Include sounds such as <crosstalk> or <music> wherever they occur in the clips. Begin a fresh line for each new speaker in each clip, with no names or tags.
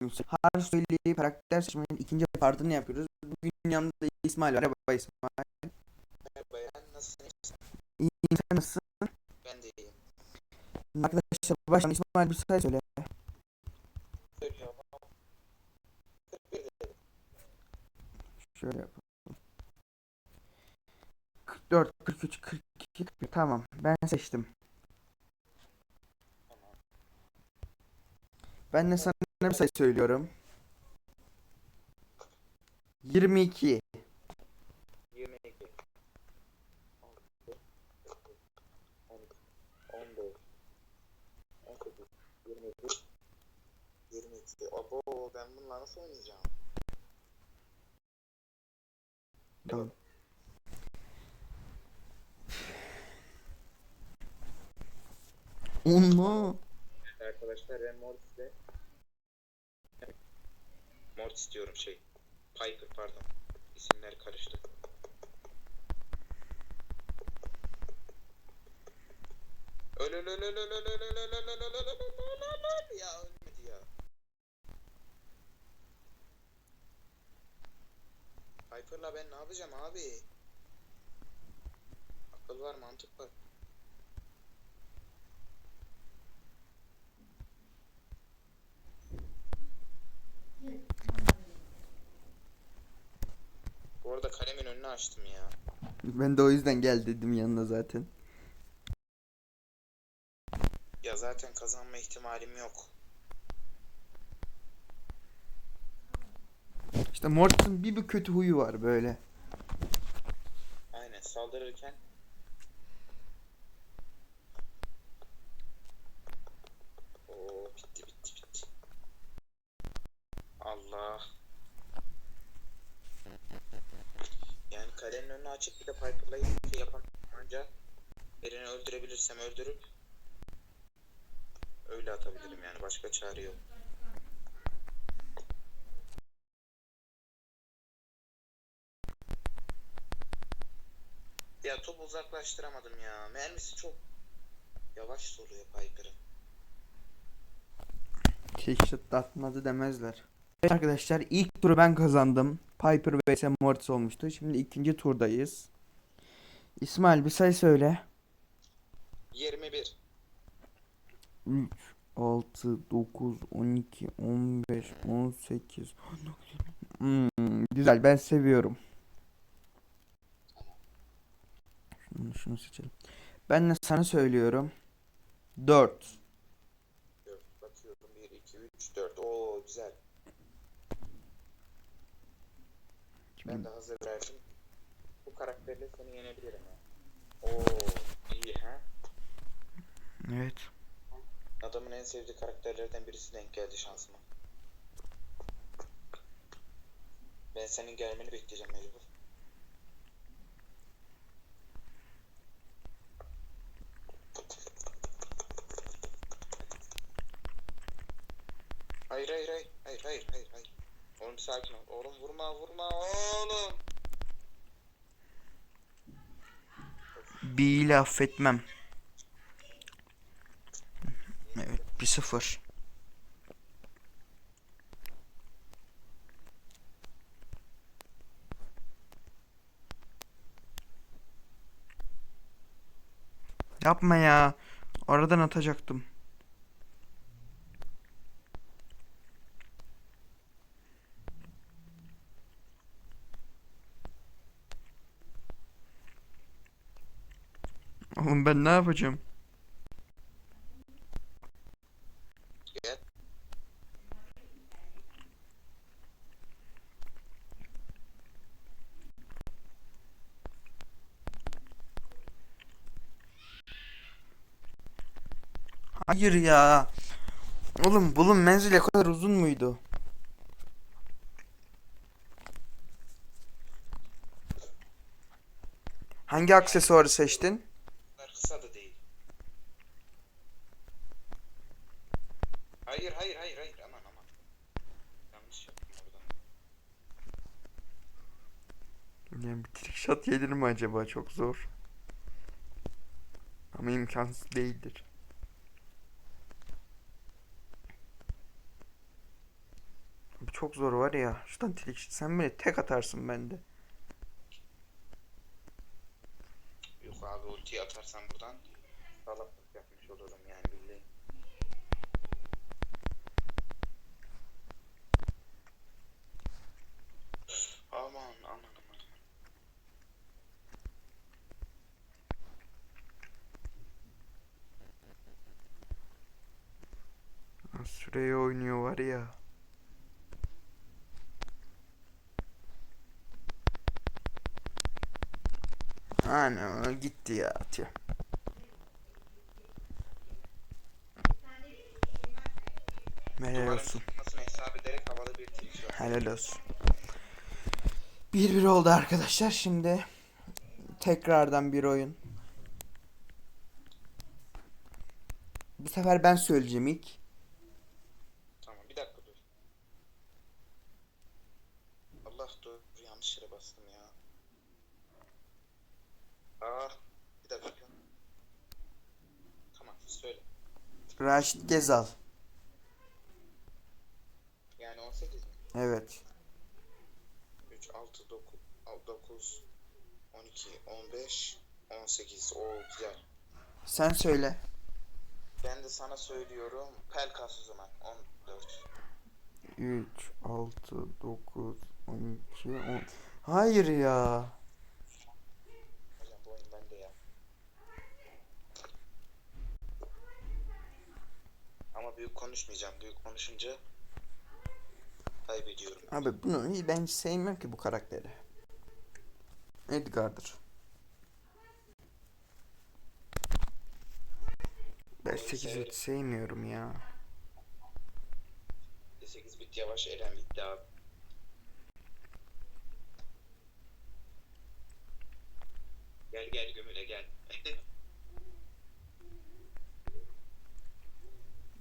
Her söyleyip karakter seçmenin ikinci partını yapıyoruz. Bugün yanımda İsmail var. Merhaba İsmail.
Merhaba ya, nasılsın?
İyiyim sen nasılsın?
Ben de iyiyim.
Arkadaşlar baştan İsmail bir sayı söyle.
Söylüyorum ama 41 dedim.
Şöyle yapalım. 44, 43, 42, 41. Tamam ben seçtim. Ben de sana bir sayı söylüyorum. 22.
22 16 12 15 18 21 22 Abo ben bununla nasıl oynayacağım?
Tamam. Onu.
Arkadaşlar ben Mortis diyorum şey Piper pardon isimler karıştı. Öl ya ölmedi ya. Piper'la ben ne yapacağım abi? Akıl var mantık var. Açtım ya.
Ben de o yüzden gel dedim yanına zaten.
Ya zaten kazanma ihtimalim yok.
İşte Mortis'in bir bir kötü huyu var böyle.
Aynen saldırırken Oo bitti bitti bitti. Allah. Yani açıp bir Piper'la şey yapamam. Anca birini öldürebilirsem öldürüp öyle atabilirim yani başka çare yok. Ya topu uzaklaştıramadım ya. Mermisi çok yavaş soluyor Piper'ın.
Keşfet atmadı demezler. Arkadaşlar ilk turu ben kazandım. Piper vs Mortis olmuştu. Şimdi ikinci turdayız. İsmail bir sayı söyle.
21.
3, 6, 9, 12, 15, 18, 19. Hmm, güzel ben seviyorum. Şunu, şunu seçelim. Ben de sana söylüyorum. 4.
4. Bakıyorum 1, 2, 3, 4. Oo güzel. Ben de hazır verdim. Bu karakterle seni yenebilirim. Oo iyi ha.
Evet.
Adamın en sevdiği karakterlerden birisi denk geldi şansıma. Ben senin gelmeni bekleyeceğim mecbur. Hayır hayır hayır hayır hayır hayır hayır. Oğlum bir sakin ol. Oğlum vurma vurma oğlum.
Bir ile affetmem. Evet 1-0. Yapma ya. Aradan atacaktım. Oğlum ben ne yapacağım? Hayır ya. Oğlum bunun menzili o kadar uzun muydu? Hangi aksesuarı seçtin?
Kısa da değil. Hayır hayır hayır hayır aman aman. Yanlış yaptım oradan.
Yani bir trick shot gelir mi acaba? Çok zor. Ama imkansız değildir. çok zor var ya. Şuradan telik sen beni tek atarsın bende.
Yok abi ultiyi atarsan buradan salaklık yapmış olurum yani billahi. Aman aman aman.
Süreye oynuyor var ya. Ana gitti ya atıyor. Helal olsun.
bir.
Helal olsun. 1-1 oldu arkadaşlar. Şimdi tekrardan bir oyun. Bu sefer ben söyleyeceğim ilk.
Tamam bir dakika dur. Allah dur yanlış yere bastım ya. Ah bir dakika. Tamam söyle.
Raşit Gezal.
Yani 18 mi?
Evet.
3, 6, 9, 9, 12, 15, 18. O güzel.
Sen söyle.
Ben de sana söylüyorum. Pelkas o zaman. 14.
3, 6, 9, 12, 10. Hayır ya.
Hocam bu oyun bende ya. Ama büyük konuşmayacağım. Büyük konuşunca kaybediyorum.
Abi bunu ben hiç sevmiyorum ki bu karakteri. Edgar'dır. Ben 8 hiç sevmiyorum ya.
8 bit yavaş Eren bitti abi. Gel gel gömüle gel.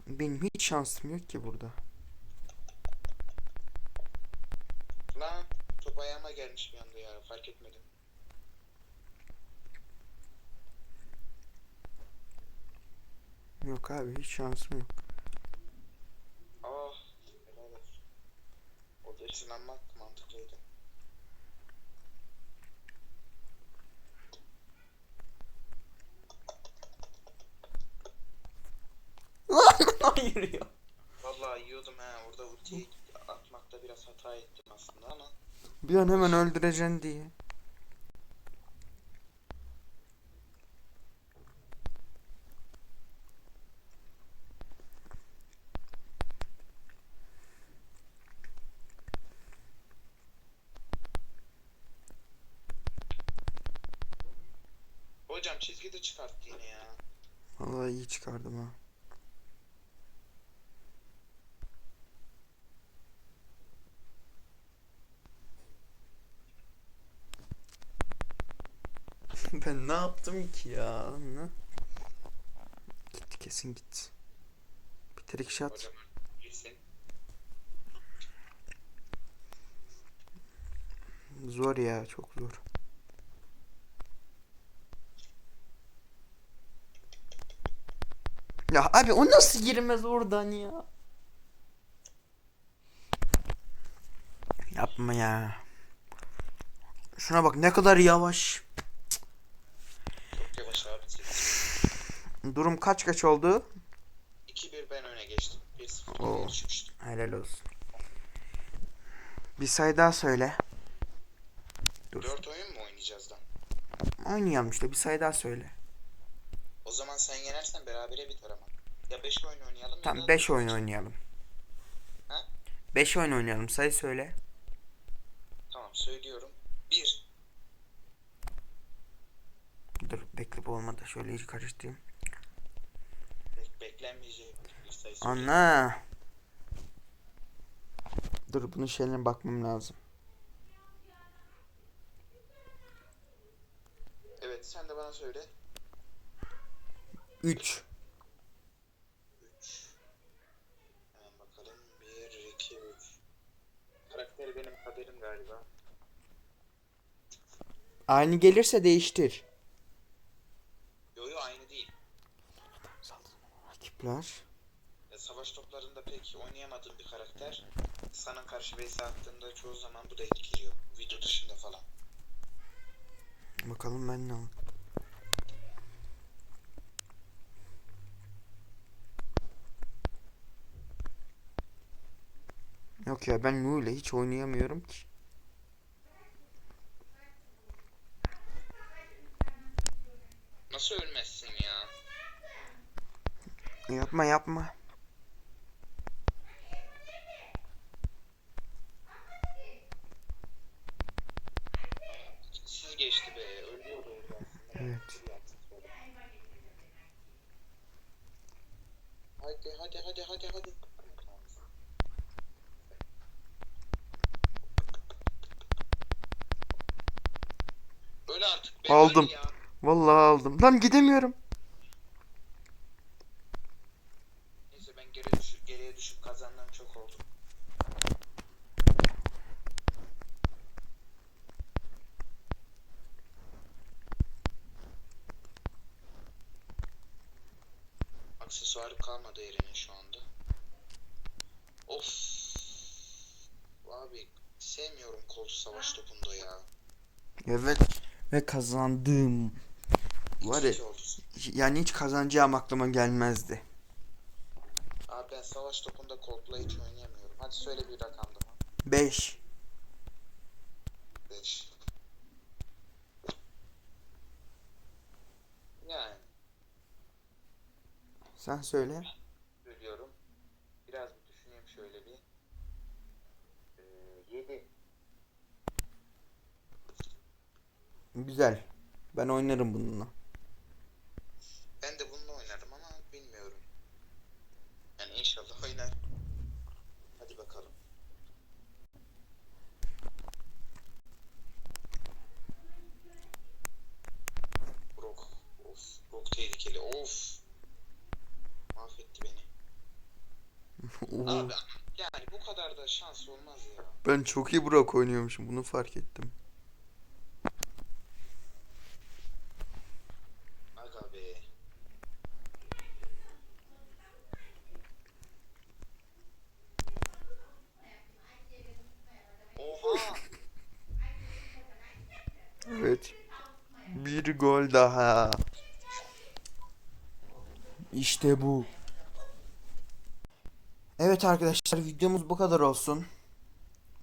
Benim hiç şansım yok ki burada.
Lan top ayağıma gelmiş bir anda ya fark etmedim.
Yok abi hiç şansım yok.
Ah helal olsun. O da ışınlanmak mantıklıydı.
Ya.
Vallahi yiyordum ha orada ultiyi atmakta biraz hata ettim aslında ama
Bir an hemen öldüreceksin diye.
hocam çizgide çıkarttı yine ya.
Vallahi iyi çıkardım ha. <laughs> ben ne yaptım ki ya? Ne? Gitti kesin gitti. Bir trick shot. Zor ya çok zor. Ya abi o nasıl girmez oradan ya? Yapma ya. Şuna bak ne kadar yavaş.
Çok yavaş abi siz.
Durum kaç kaç oldu?
2-1 ben öne geçtim. 1-0
Oo.
geriye düşmüştüm.
Helal olsun. Bir sayı daha söyle. Dur.
4 oyun mu oynayacağız lan?
Oynayalım işte bir sayı daha söyle.
O zaman sen yenersen berabere biter ama. Ya 5 oyun oynayalım ya
Tamam
da
5
dört
oyun oynayalım.
Ha?
5 oyun oynayalım. Sayı söyle.
Tamam söylüyorum. 1.
Dur bekle bu olmadı. Şöyle iyice karıştırayım.
Bek beklenmeyecek bir sayı söyleyeyim.
Ana. Dur bunun şeylerine bakmam lazım.
Evet sen de bana söyle.
3.
3. Hemen bakalım. 1, 2, 3. Karakteri benim kaderim galiba.
Aynı gelirse değiştir.
Yo yo aynı değil.
Rakipler.
Ya, savaş toplarında pek oynayamadığım bir karakter. sana karşı vs attığımda çoğu zaman bu da etkiliyor. Video dışında falan.
Bakalım ben ne al- Yok ya ben Mu ile hiç oynayamıyorum ki.
Nasıl ölmezsin ya?
Yapma yapma.
Siz geçti be. Ölüyordu.
Evet.
Hadi hadi hadi hadi hadi. Öyle artık be.
Aldım.
ya.
Vallahi aldım. Lan gidemiyorum.
Aksesuarı kalmadı Eren'in şu anda. Of. Abi sevmiyorum kol savaş topunda ya.
Evet. Ve kazandım. Var ya yani hiç kazanacağım aklıma gelmezdi.
Abi ben savaş topunda Coldplay hiç oynayamıyorum. Hadi söyle bir rakam daha.
5.
5. Yani
Sen söyle.
söylüyorum. Biraz bir düşüneyim şöyle bir. Ee, 7.
Güzel. Ben oynarım bununla.
Ben de bununla oynarım ama bilmiyorum. Yani inşallah oynar. Hadi bakalım. Brock. Of. Brock tehlikeli. Of. Mahvetti beni.
Oo,
Abi yani bu kadar da şans olmaz ya.
ben çok iyi Brock oynuyormuşum. Bunu fark ettim.
Aga be. Oha.
Evet. Bir gol daha. İşte bu. Evet arkadaşlar videomuz bu kadar olsun.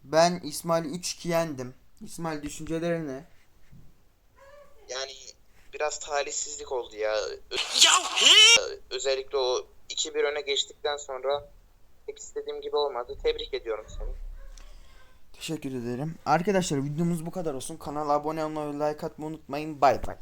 Ben İsmail 3-2 yendim. İsmail düşünceleri ne?
Yani biraz talihsizlik oldu ya. Ö- Özellikle o 2-1 öne geçtikten sonra pek istediğim gibi olmadı. Tebrik ediyorum seni.
Teşekkür ederim. Arkadaşlar videomuz bu kadar olsun. Kanala abone olmayı, like atmayı unutmayın. Bay bay.